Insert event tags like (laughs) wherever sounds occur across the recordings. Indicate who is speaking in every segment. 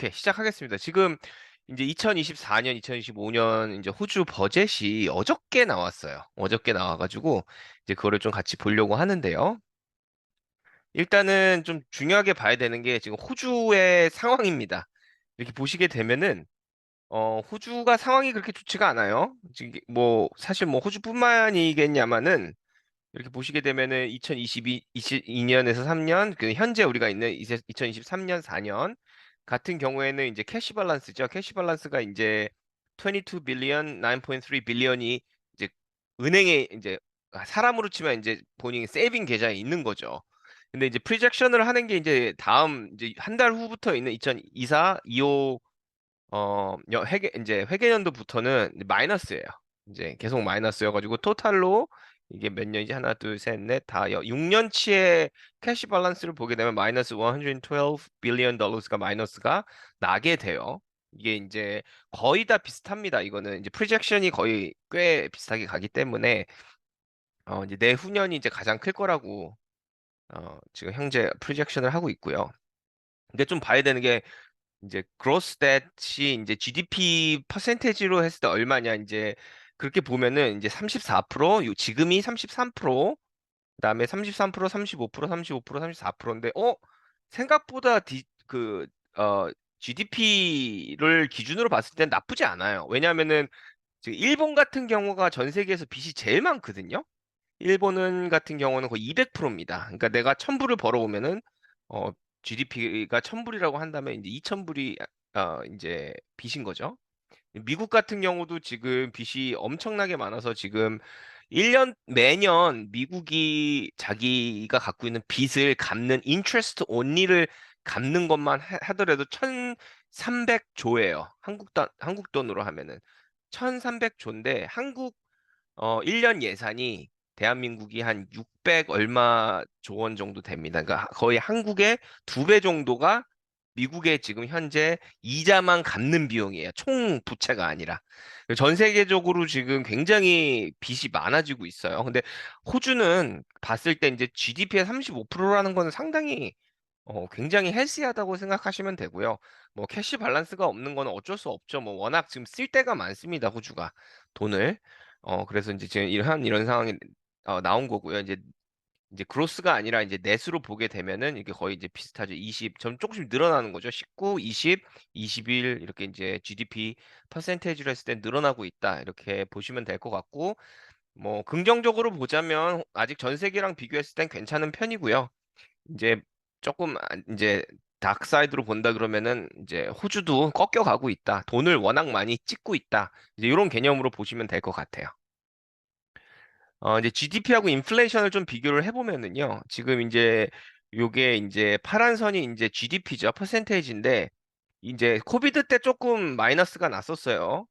Speaker 1: 오케이. 시작하겠습니다. 지금 이제 2024년, 2025년 이제 호주 버젯이 어저께 나왔어요. 어저께 나와가지고 이제 그거를 좀 같이 보려고 하는데요. 일단은 좀 중요하게 봐야 되는 게 지금 호주의 상황입니다. 이렇게 보시게 되면은 어, 호주가 상황이 그렇게 좋지가 않아요. 지금 뭐 사실 뭐 호주뿐만이겠냐마는 이렇게 보시게 되면은 2022, 22년에서 3년, 그 현재 우리가 있는 이제 2023년 4년 같은 경우에는 이제 캐시 밸런스죠. 캐시 밸런스가 이제 22 빌리언, 9.3 빌리언이 이제 은행에 이제 사람으로 치면 이제 본인 세이빙 계좌에 있는 거죠. 근데 이제 프리젝션을 하는 게 이제 다음 이제 한 달 후부터 있는 2024, 25 어, 여- 회계 이제 회계연도부터는 이제 마이너스예요. 이제 계속 마이너스여가지고 토탈로 이게 몇 년이지? 하나, 둘, 셋, 넷, 다 6년치의 캐시 밸런스를 보게 되면 마이너스 112 빌리언 달러스가 마이너스가 나게 돼요. 이게 이제 거의 다 비슷합니다. 이거는 이제 프로젝션이 거의 꽤 비슷하게 가기 때문에 어 이제 내후년이 이제 가장 클 거라고 어 지금 현재 프로젝션을 하고 있고요. 근데 좀 봐야 되는 게 이제 gross stat이 이제 GDP 퍼센테이지로 했을 때 얼마냐 이제 그렇게 보면은 이제 34%요 지금이 33% 그다음에 33% 35% 35% 34%인데 어 생각보다 디, 그 어, GDP를 기준으로 봤을 땐 나쁘지 않아요. 왜냐하면은 지금 일본 같은 경우가 전 세계에서 빚이 제일 많거든요. 일본은 같은 경우는 거의 200%입니다. 그러니까 내가 1000불을 벌어오면은 어 GDP가 1000불이라고 한다면 이제 2000불이 어 이제 빚인 거죠. 미국 같은 경우도 지금 빚이 엄청나게 많아서 지금 1년 매년 미국이 자기가 갖고 있는 빚을 갚는 인트레스트 온리를 갚는 것만 하- 하더라도 1,300조예요. 한국 돈 한국 돈으로 하면은 1,300조인데 한국 어 1년 예산이 대한민국이 한 600 얼마 조원 정도 됩니다. 그러니까 거의 한국의 두 배 정도가 미국의 지금 현재 이자만 갚는 비용이에요. 총 부채가 아니라. 전 세계적으로 지금 굉장히 빚이 많아지고 있어요. 근데 호주는 봤을 때 이제 GDP의 35%라는 거는 상당히 어, 굉장히 헬스하다고 생각하시면 되고요. 뭐 캐시 밸런스가 없는 건 어쩔 수 없죠. 뭐 워낙 지금 쓸 데가 많습니다. 호주가 돈을. 어, 그래서 이제 지금 이런 이런 상황이 어, 나온 거고요. 이제 이제 그로스가 아니라 이제 넷으로 보게 되면은 이게 거의 이제 비슷하죠. 20, 점 조금씩 늘어나는 거죠. 19, 20, 21 이렇게 이제 GDP 퍼센테이지로 했을 때 늘어나고 있다. 이렇게 보시면 될 것 같고 뭐 긍정적으로 보자면 아직 전 세계랑 비교했을 땐 괜찮은 편이고요. 이제 조금 안- 이제 다크사이드로 본다 그러면은 이제 호주도 꺾여가고 있다. 돈을 워낙 많이 찍고 있다. 이제 이런 개념으로 보시면 될 것 같아요. 어, 이제 GDP하고 인플레이션을 좀 비교를 해보면은요. 지금 이제 요게 이제 파란 선이 이제 GDP죠. 퍼센테이지인데 이제 코비드 때 조금 마이너스가 났었어요.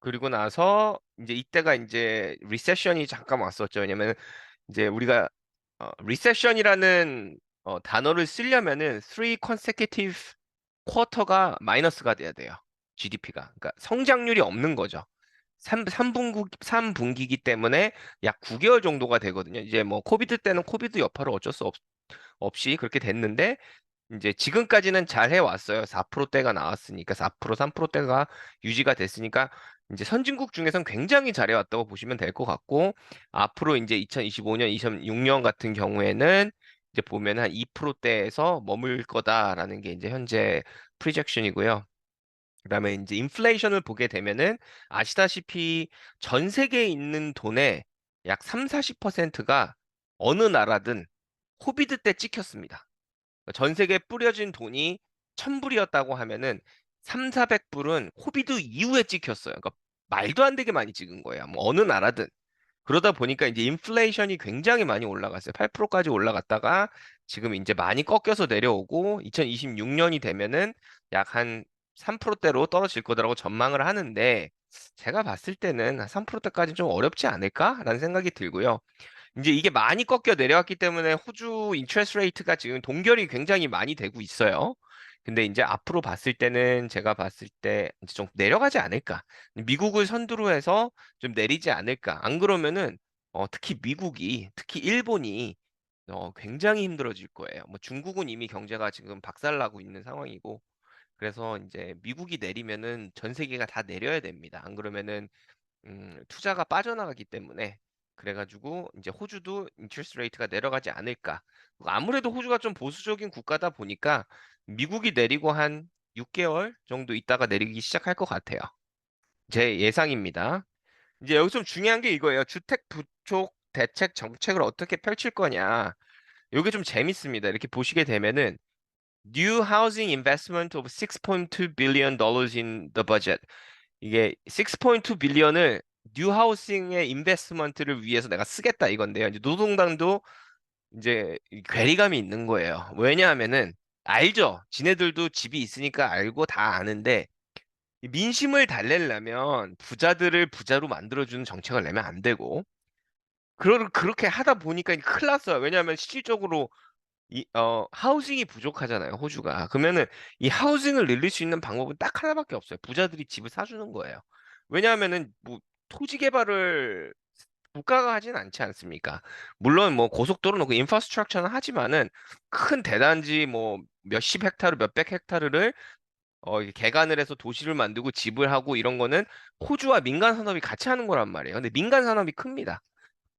Speaker 1: 그리고 나서 이제 이때가 이제 리세션이 잠깐 왔었죠. 왜냐면 이제 우리가 어, 리세션이라는 어, 단어를 쓰려면은 three consecutive 쿼터가 마이너스가 돼야 돼요. GDP가. 그러니까 성장률이 없는 거죠. 3, 삼분기 3분기기 때문에 약 9개월 정도가 되거든요. 이제 뭐 코비드 때는 코비드 여파로 어쩔 수 없, 없이 그렇게 됐는데 이제 지금까지는 잘 해왔어요. 4%대가 나왔으니까 4%, 3%대가 유지가 됐으니까 이제 선진국 중에선 굉장히 잘해왔다고 보시면 될 것 같고 앞으로 이제 2025년, 26년 같은 경우에는 이제 보면 한 2%대에서 머물 거다라는 게 이제 현재 프리젝션이고요. 그다음에 이제 인플레이션을 보게 되면은 아시다시피 전 세계에 있는 돈의 약 3, 40%가 어느 나라든 코비드 때 찍혔습니다. 전 세계에 뿌려진 돈이 1000불이었다고 하면은 3, 400불은 코비드 이후에 찍혔어요. 그러니까 말도 안 되게 많이 찍은 거예요. 뭐 어느 나라든. 그러다 보니까 이제 인플레이션이 굉장히 많이 올라갔어요. 8%까지 올라갔다가 지금 이제 많이 꺾여서 내려오고 2026년이 되면은 약 한 3%대로 떨어질 거다라고 전망을 하는데 제가 봤을 때는 한 3%대까지 좀 어렵지 않을까라는 생각이 들고요. 이제 이게 많이 꺾여 내려왔기 때문에 호주 인트레스 레이트가 지금 동결이 굉장히 많이 되고 있어요. 근데 이제 앞으로 봤을 때는 제가 봤을 때 좀 내려가지 않을까. 미국을 선두로 해서 좀 내리지 않을까. 안 그러면은 어, 특히 미국이, 특히 일본이 어, 굉장히 힘들어질 거예요. 뭐 중국은 이미 경제가 지금 박살나고 있는 상황이고 그래서 이제 미국이 내리면은 전 세계가 다 내려야 됩니다. 안 그러면은 음, 투자가 빠져나가기 때문에 그래가지고 이제 호주도 인트레스트 레이트가 내려가지 않을까. 아무래도 호주가 좀 보수적인 국가다 보니까 미국이 내리고 한 6개월 정도 있다가 내리기 시작할 것 같아요. 제 예상입니다. 이제 여기서 좀 중요한 게 이거예요. 주택 부족 대책 정책을 어떻게 펼칠 거냐. 이게 좀 재밌습니다. 이렇게 보시게 되면은 New housing investment of 6.2 billion dollars in the budget. 이게 6.2 빌리언을 뉴 하우싱의 인베스트먼트를 위해서 내가 쓰겠다 이건데요. 이제 노동당도 이제 이 괴리감이 있는 거예요. 왜냐하면은 알죠. 지네들도 집이 있으니까 알고 다 아는데 이 민심을 달래려면 부자들을 부자로 만들어주는 정책을 내면 안 되고 그러, 그렇게 하다 보니까 큰일 났어요. 왜냐하면 실질적으로 이, 어, 하우징이 부족하잖아요, 호주가. 그러면은 이 하우징을 늘릴 수 있는 방법은 딱 하나밖에 없어요. 부자들이 집을 사주는 거예요. 왜냐하면은 뭐 토지 개발을 국가가 하진 않지 않습니까? 물론 뭐 고속도로는 그 인프라스트럭처는 하지만은 큰 대단지 뭐 몇십 헥타르, 몇백 헥타르를 어, 개간을 해서 도시를 만들고 집을 하고 이런 거는 호주와 민간 산업이 같이 하는 거란 말이에요. 근데 민간 산업이 큽니다.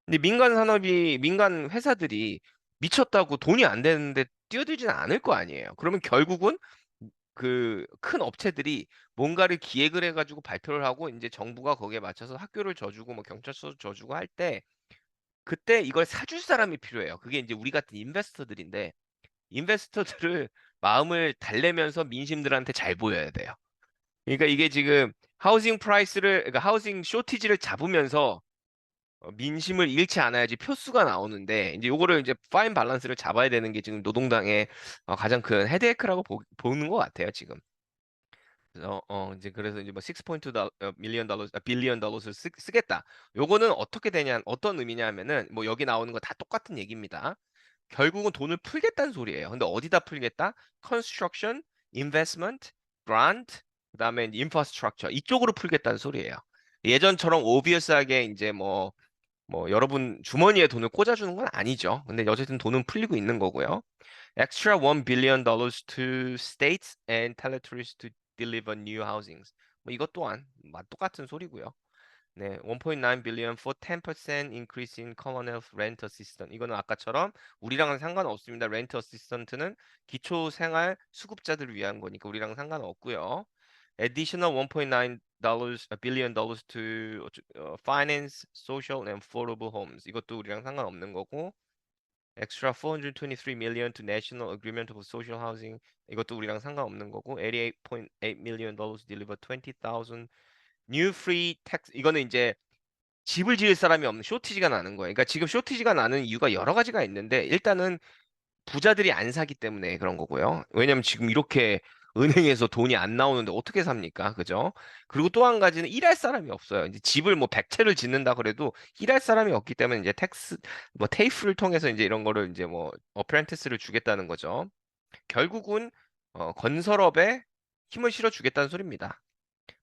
Speaker 1: 근데 민간 산업이 민간 회사들이 미쳤다고 돈이 안 되는데 뛰어들지는 않을 거 아니에요. 그러면 결국은 그 큰 업체들이 뭔가를 기획을 해가지고 발표를 하고 이제 정부가 거기에 맞춰서 학교를 져주고 뭐 경찰서 져주고 할 때 그때 이걸 사줄 사람이 필요해요. 그게 이제 우리 같은 인베스터들인데 인베스터들을 (laughs) 마음을 달래면서 민심들한테 잘 보여야 돼요. 그러니까 이게 지금 하우징 프라이스를 그러니까 하우징 쇼티지를 잡으면서 어, 민심을 잃지 않아야지 표수가 나오는데 이제 요거를 이제 파인 밸런스를 잡아야 되는 게 지금 노동당의 어, 가장 큰 헤드에크라고 보, 보는 것 같아요 지금. 어, 어 이제 그래서 이제 뭐 6.2 밀리언 달러, 빌리언 달러를 쓰, 쓰겠다. 요거는 어떻게 되냐, 어떤 의미냐면은 뭐 여기 나오는 거 다 똑같은 얘기입니다. 결국은 돈을 풀겠다는 소리예요. 근데 어디다 풀겠다? construction, investment, grant, 그다음에 infrastructure 이쪽으로 풀겠다는 소리예요. 예전처럼 오비어스하게 이제 뭐 뭐 여러분 주머니에 돈을 꽂아주는 건 아니죠. 근데 어쨌든 돈은 풀리고 있는 거고요. Extra 1 billion dollars to states and territories to deliver new housings. 뭐 이것 또한 맛 똑같은 소리고요. 네, 1.9 billion for 10% increase in Commonwealth Rent Assistance. 이거는 아까처럼 우리랑은 상관없습니다. Rent Assistant는 기초 생활 수급자들을 위한 거니까 우리랑 상관없고요. Additional 1.9 dollars, a billion dollars to uh, finance social and affordable homes. 이것도 우리랑 상관없는 거고. Extra 423 million to National Agreement of Social Housing. 이것도 우리랑 상관없는 거고. 88.8 million dollars deliver 20,000 new free tax. 이거는 이제 집을 지을 사람이 없는 쇼티지가 나는 거예요. 그러니까 지금 쇼티지가 나는 이유가 여러 가지가 있는데 일단은 부자들이 안 사기 때문에 그런 거고요. 왜냐면 지금 이렇게 은행에서 돈이 안 나오는데 어떻게 삽니까? 그죠? 그리고 또 한 가지는 일할 사람이 없어요. 이제 집을 뭐 100채를 짓는다 그래도 일할 사람이 없기 때문에 이제 텍스, 뭐 테이프를 통해서 이제 이런 거를 이제 뭐 어프렌티스를 주겠다는 거죠. 결국은 어, 건설업에 힘을 실어 주겠다는 소리입니다.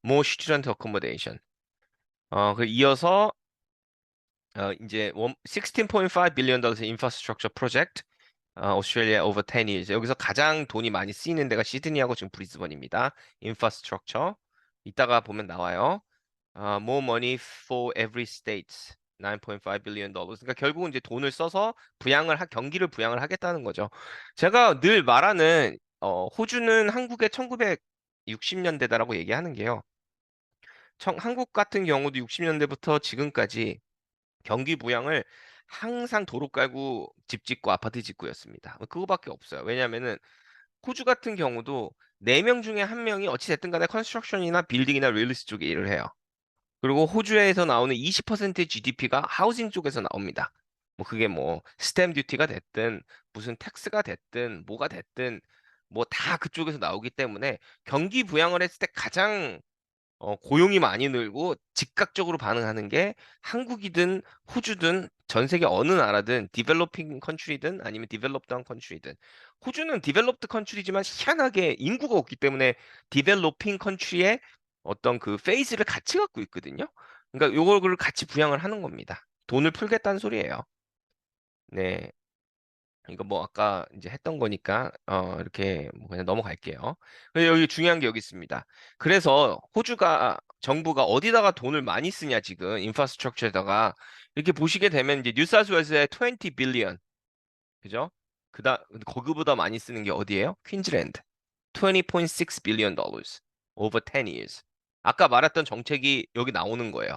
Speaker 1: More student accommodation. 어, 그 이어서 어, 이제 16.5 billion dollars infrastructure project 오스트레일리아 over 10 years. 여기서 가장 돈이 많이 쓰이는 데가 시드니하고 지금 브리즈번입니다. 인프라스트럭처. 이따가 보면 나와요. 어, more money for every state. 9.5 billion dollars. 그러니까 결국은 이제 돈을 써서 부양을 하, 경기를 부양을 하겠다는 거죠. 제가 늘 말하는 어, 호주는 한국의 1960년대다라고 얘기하는 게요. 청, 한국 같은 경우도 60년대부터 지금까지 경기 부양을 항상 도로 깔고 집 짓고 아파트 짓고였습니다. 뭐 그거밖에 없어요. 왜냐면은 호주 같은 경우도 4명 중에 1명이 어찌됐든 간에 컨스트럭션이나 빌딩이나 릴리스 쪽에 일을 해요. 그리고 호주에서 나오는 20%의 GDP가 하우징 쪽에서 나옵니다. 뭐 그게 뭐 스탬 듀티가 됐든 무슨 텍스가 됐든 뭐가 됐든 뭐 다 그쪽에서 나오기 때문에 경기 부양을 했을 때 가장 어, 고용이 많이 늘고 즉각적으로 반응하는 게 한국이든 호주든 전 세계 어느 나라든 디벨로핑 컨트리든 아니면 디벨롭드한 컨트리든 호주는 디벨롭드 컨트리지만 희한하게 인구가 없기 때문에 디벨로핑 컨트리의 어떤 그 페이즈를 같이 갖고 있거든요. 그러니까 요걸 같이 부양을 하는 겁니다. 돈을 풀겠다는 소리예요. 네. 이거 뭐 아까 이제 했던 거니까 어 이렇게 뭐 그냥 넘어갈게요. 여기 중요한 게 여기 있습니다. 그래서 호주가 정부가 어디다가 돈을 많이 쓰냐 지금 인프라스트럭처에다가 이렇게 보시게 되면 이제 뉴사우스웨일스에 20 빌리언 그죠? 그다 거기보다 많이 쓰는 게 어디예요? 퀸즐랜드 20.6 billion dollars over 10 years. 아까 말했던 정책이 여기 나오는 거예요.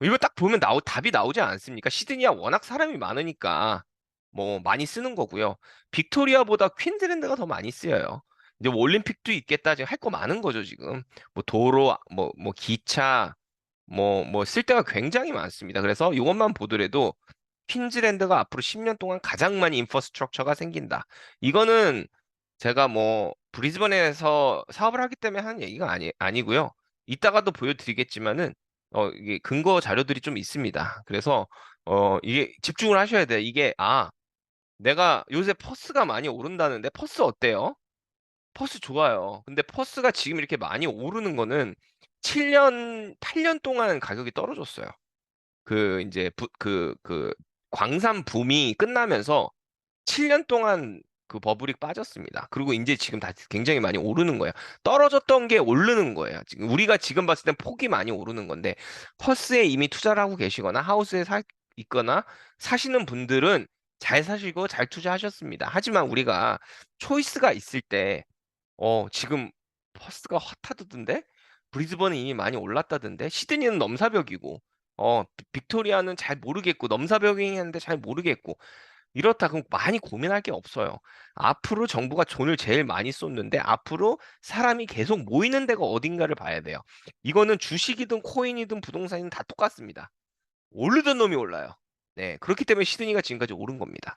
Speaker 1: 이거 딱 보면 나오, 답이 나오지 않습니까? 시드니가 워낙 사람이 많으니까 뭐 많이 쓰는 거고요. 빅토리아보다 퀸즐랜드가 더 많이 쓰여요. 이제 뭐 올림픽도 있겠다. 지금 할 거 많은 거죠, 지금. 뭐 도로, 뭐, 뭐 기차, 뭐, 뭐 쓸 데가 굉장히 많습니다. 그래서 이것만 보더라도 퀸즐랜드가 앞으로 10년 동안 가장 많이 인프라스트럭처가 생긴다. 이거는 제가 뭐 브리즈번에서 사업을 하기 때문에 하는 얘기가 아니, 아니고요. 이따가도 보여드리겠지만은 어, 이게 근거 자료들이 좀 있습니다. 그래서 어, 이게 집중을 하셔야 돼요. 이게 아, 내가 요새 퍼스가 많이 오른다는데 퍼스 어때요? 퍼스 좋아요. 근데 퍼스가 지금 이렇게 많이 오르는 거는 7년, 8년 동안 가격이 떨어졌어요. 그 이제 부, 그, 그 광산 붐이 끝나면서 7년 동안 그 버블이 빠졌습니다. 그리고 이제 지금 다 굉장히 많이 오르는 거예요. 떨어졌던 게 오르는 거예요. 지금 우리가 지금 봤을 땐 폭이 많이 오르는 건데 퍼스에 이미 투자를 하고 계시거나 하우스에 사 있거나 사시는 분들은 잘 사시고 잘 투자하셨습니다. 하지만 우리가 초이스가 있을 때 어, 지금 퍼스가 핫하던데 브리즈번은 이미 많이 올랐다던데 시드니는 넘사벽이고 어, 빅토리아는 잘 모르겠고 넘사벽이었는데 잘 모르겠고 이렇다 그럼 많이 고민할 게 없어요. 앞으로 정부가 돈을 제일 많이 쏟는데 앞으로 사람이 계속 모이는 데가 어딘가를 봐야 돼요. 이거는 주식이든 코인이든 부동산이든 다 똑같습니다. 오르던 놈이 올라요. 네, 그렇기 때문에 시드니가 지금까지 오른 겁니다.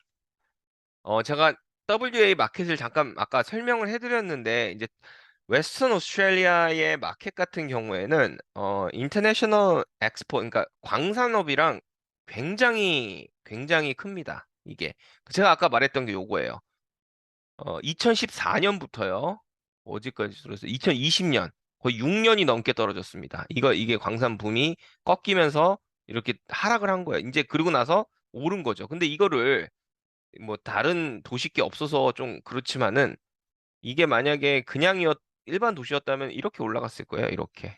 Speaker 1: 어, 제가 WA 마켓을 잠깐 아까 설명을 해드렸는데 이제 웨스턴 오스트레일리아의 마켓 같은 경우에는 어, 인터내셔널 엑스포 그러니까 광산업이랑 굉장히 굉장히 큽니다. 이게 제가 아까 말했던 게 요거예요. 어, 2014년부터요. 어디까지 들어서 2020년 거의 6년이 넘게 떨어졌습니다. 이거 이게 광산 붐이 꺾이면서 이렇게 하락을 한 거예요. 이제 그러고 나서 오른 거죠. 근데 이거를 뭐 다른 도시께 없어서 좀 그렇지만은 이게 만약에 그냥이었 일반 도시였다면 이렇게 올라갔을 거예요. 이렇게.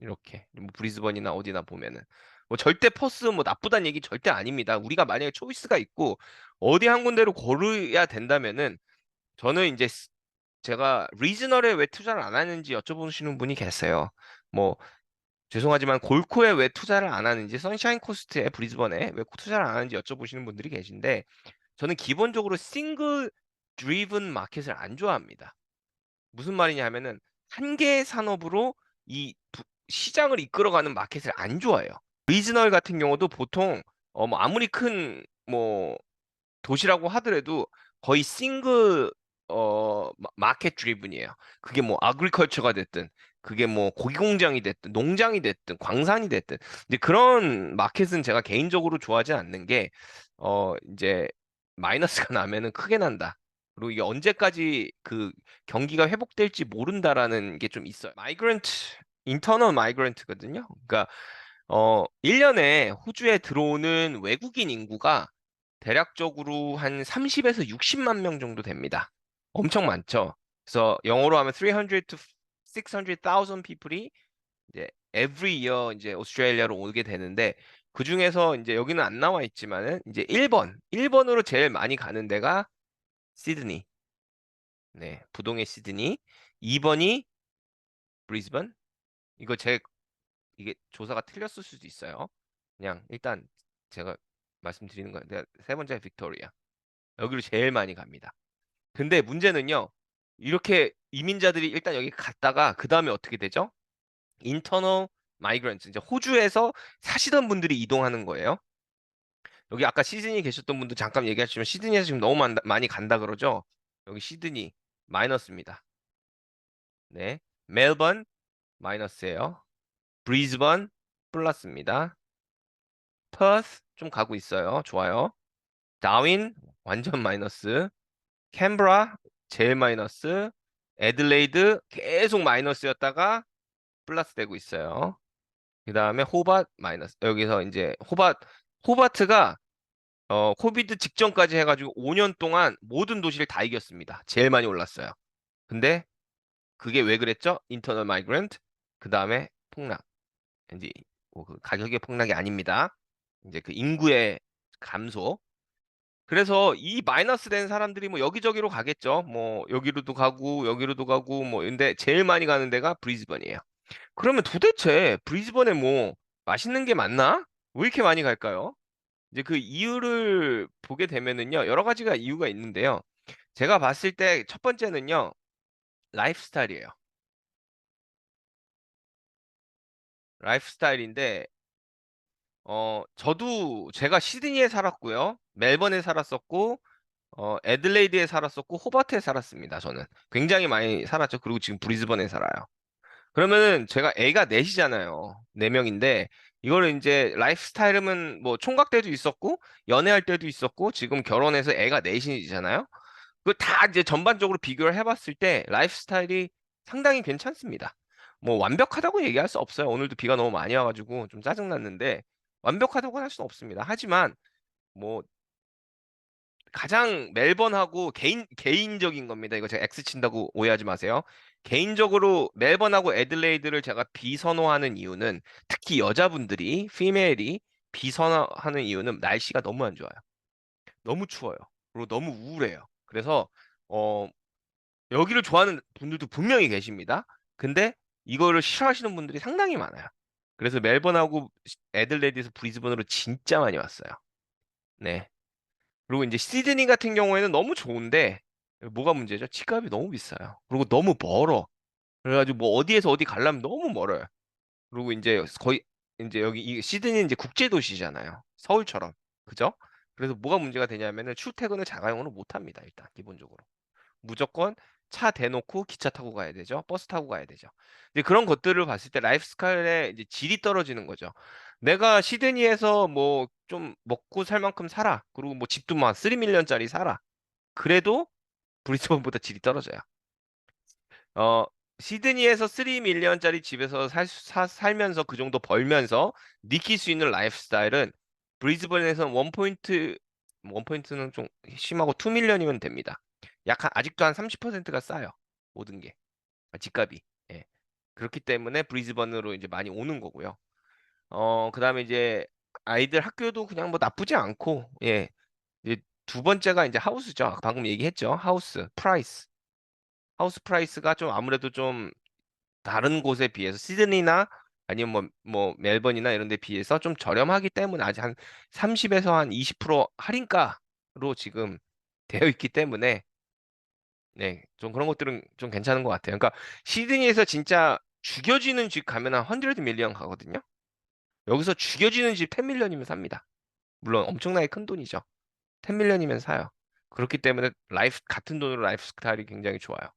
Speaker 1: 이렇게. 뭐 브리즈번이나 어디나 보면은. 뭐 절대 퍼스 뭐 나쁘다는 얘기 절대 아닙니다. 우리가 만약에 초이스가 있고 어디 한 군데로 고르야 된다면은 저는 이제 스- 제가 리저널에 왜 투자를 안 하는지 여쭤보시는 분이 계세요. 뭐 죄송하지만 골코에 왜 투자를 안 하는지 선샤인 코스트에 브리즈번에 왜 투자를 안 하는지 여쭤보시는 분들이 계신데 저는 기본적으로 싱글 드리븐 마켓을 안 좋아합니다. 무슨 말이냐 하면은 한 개의 산업으로 이 부- 시장을 이끌어가는 마켓을 안 좋아해요. 리지널 같은 경우도 보통 어 뭐 아무리 큰 뭐 도시라고 하더라도 거의 싱글 어 마- 마켓 드리븐이에요. 그게 뭐 아그리컬처가 됐든 그게 뭐 고기 공장이 됐든 농장이 됐든 광산이 됐든 이제 그런 마켓은 제가 개인적으로 좋아하지 않는 게 어 이제 마이너스가 나면은 크게 난다. 그리고 이게 언제까지 그 경기가 회복될지 모른다라는 게 좀 있어요. 마이그런트, 인터널 마이그런트거든요. 그러니까 어 1년에 호주에 들어오는 외국인 인구가 대략적으로 한 30에서 60만 명 정도 됩니다. 엄청 많죠. 그래서 영어로 하면 300 to 600,000 people이 이제 every year 이제 오스트레일리아로 오게 되는데 그 중에서 이제 여기는 안 나와 있지만은 이제 1번, 1번으로 제일 많이 가는 데가 시드니. 네, 부동의 시드니. 2번이 브리즈번. 이거 제 이게 조사가 틀렸을 수도 있어요. 그냥 일단 제가 말씀드리는 거예요. 내가 세 번째 빅토리아. 여기로 제일 많이 갑니다. 근데 문제는요. 이렇게 이민자들이 일단 여기 갔다가 그 다음에 어떻게 되죠? 인터널 마이그런트 이제 호주에서 사시던 분들이 이동하는 거예요. 여기 아까 시드니 계셨던 분도 잠깐 얘기하시면 시드니에서 지금 너무 많- 많이 간다 그러죠. 여기 시드니 마이너스입니다. 네, 멜번 마이너스예요. 브리즈번 플러스입니다. 퍼스 좀 가고 있어요. 좋아요. 다윈 완전 마이너스. 캔버라 제일 마이너스. 애들레이드 계속 마이너스였다가 플러스 되고 있어요. 그 다음에 호밭 마이너스. 여기서 이제 호밭 호바트가 어, 코비드 직전까지 해가지고 5년 동안 모든 도시를 다 이겼습니다. 제일 많이 올랐어요. 근데 그게 왜 그랬죠? 인터널 마이그런트, 그 다음에 폭락. 이제 뭐 그 가격의 폭락이 아닙니다. 이제 그 인구의 감소. 그래서 이 마이너스 된 사람들이 뭐 여기저기로 가겠죠. 뭐 여기로도 가고 여기로도 가고 뭐 근데 제일 많이 가는 데가 브리즈번이에요. 그러면 도대체 브리즈번에 뭐 맛있는 게 많나? 왜 이렇게 많이 갈까요? 이제 그 이유를 보게 되면은요, 여러 가지가 이유가 있는데요. 제가 봤을 때 첫 번째는요, 라이프 스타일이에요. 라이프 스타일인데, 어, 저도 제가 시드니에 살았고요. 멜번에 살았었고, 어, 애들레이드에 살았었고, 호바트에 살았습니다. 저는 굉장히 많이 살았죠. 그리고 지금 브리즈번에 살아요. 그러면은 제가 애가 넷이잖아요. 네 명인데 이거를 이제 라이프 스타일은 뭐 총각 때도 있었고 연애할 때도 있었고 지금 결혼해서 애가 넷이잖아요. 그 다 이제 전반적으로 비교를 해봤을 때 라이프 스타일이 상당히 괜찮습니다. 뭐 완벽하다고 얘기할 수 없어요. 오늘도 비가 너무 많이 와가지고 좀 짜증났는데 완벽하다고 할 수는 없습니다. 하지만 뭐 가장 멜번하고 개인 개인적인 겁니다. 이거 제가 X 친다고 오해하지 마세요. 개인적으로 멜번하고 애들레이드를 제가 비선호하는 이유는 특히 여자분들이 피메일이 비선호하는 이유는 날씨가 너무 안 좋아요. 너무 추워요. 그리고 너무 우울해요. 그래서 어 여기를 좋아하는 분들도 분명히 계십니다. 근데 이거를 싫어하시는 분들이 상당히 많아요. 그래서 멜번하고 애들레이드에서 브리즈번으로 진짜 많이 왔어요. 네. 그리고 이제 시드니 같은 경우에는 너무 좋은데 뭐가 문제죠? 집값이 너무 비싸요. 그리고 너무 멀어. 그래가지고 뭐 어디에서 어디 가려면 너무 멀어요. 그리고 이제 거의 이제 여기 이 시드니는 이제 국제 도시잖아요. 서울처럼. 그죠? 그래서 뭐가 문제가 되냐면은 출퇴근을 자가용으로 못 합니다. 일단 기본적으로. 무조건 차 대놓고 기차 타고 가야 되죠. 버스 타고 가야 되죠. 이제 그런 것들을 봤을 때 라이프 스타일의 이제 질이 떨어지는 거죠. 내가 시드니에서 뭐 좀 먹고 살 만큼 살아. 그리고 뭐 집도 막 3밀리언짜리 살아. 그래도 브리스번보다 질이 떨어져요. 어, 시드니에서 3밀리언짜리 집에서 살, 사, 살면서 그 정도 벌면서 느낄 수 있는 라이프 스타일은 브리즈번에서는 원포인트, 원포인트는 좀 심하고 2밀리언이면 됩니다. 약간 아직도 한 30%가 싸요. 모든 게. 아, 집값이. 예. 그렇기 때문에 브리즈번으로 이제 많이 오는 거고요. 어, 그다음에 이제 아이들 학교도 그냥 뭐 나쁘지 않고 예. 이제 두 번째가 이제 하우스죠. 방금 얘기했죠. 하우스 프라이스. 하우스 프라이스가 좀 아무래도 좀 다른 곳에 비해서 시드니나 아니면 뭐, 뭐 멜번이나 이런 데 비해서 좀 저렴하기 때문에 아직 한 30에서 한 20% 할인가로 지금 (laughs) 되어 있기 때문에 네, 좀 그런 것들은 좀 괜찮은 것 같아요. 그러니까 시드니에서 진짜 죽여지는 집 가면 한 100 밀리언 가거든요. 여기서 죽여지는 집 10 밀리언이면 삽니다. 물론 엄청나게 큰 돈이죠. 10 밀리언이면 사요. 그렇기 때문에 라이프 같은 돈으로 라이프 스타일이 굉장히 좋아요.